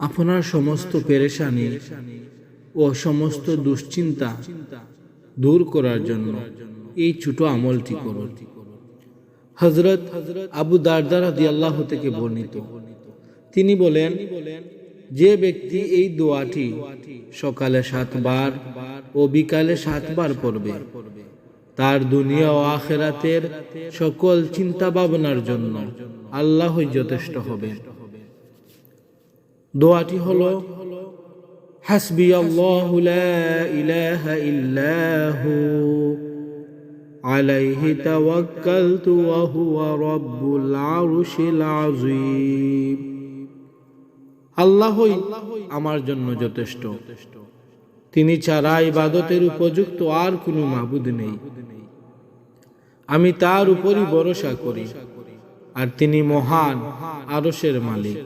আপনার সমস্ত পেরেশানি ও সমস্ত দুশ্চিন্তা দূর করার জন্য এই ছোট আমলটি করুন। হজরত আবু দারদার আদি আল্লাহ থেকে বর্ণিত। তিনি বলেন, যে ব্যক্তি এই দোয়াটি সকালে সাতবার ও বিকালে সাতবার পড়বে, তার দুনিয়া ও আখেরাতের সকল চিন্তা ভাবনার জন্য আল্লাহই যথেষ্ট হবে দোয়াটি হলো হাসবি আলাইহি তাওয়াক্কালতু ওয়া হুয়া রাব্বুল আরশিল আযীম। আল্লাহই আমার জন্য যথেষ্ট। তিনি ছাড়া ইবাদতের উপযুক্ত আর কোনো মাবুদ নেই। আমি তার উপরই ভরসা করি, আর তিনি মহান আরশের মালিক।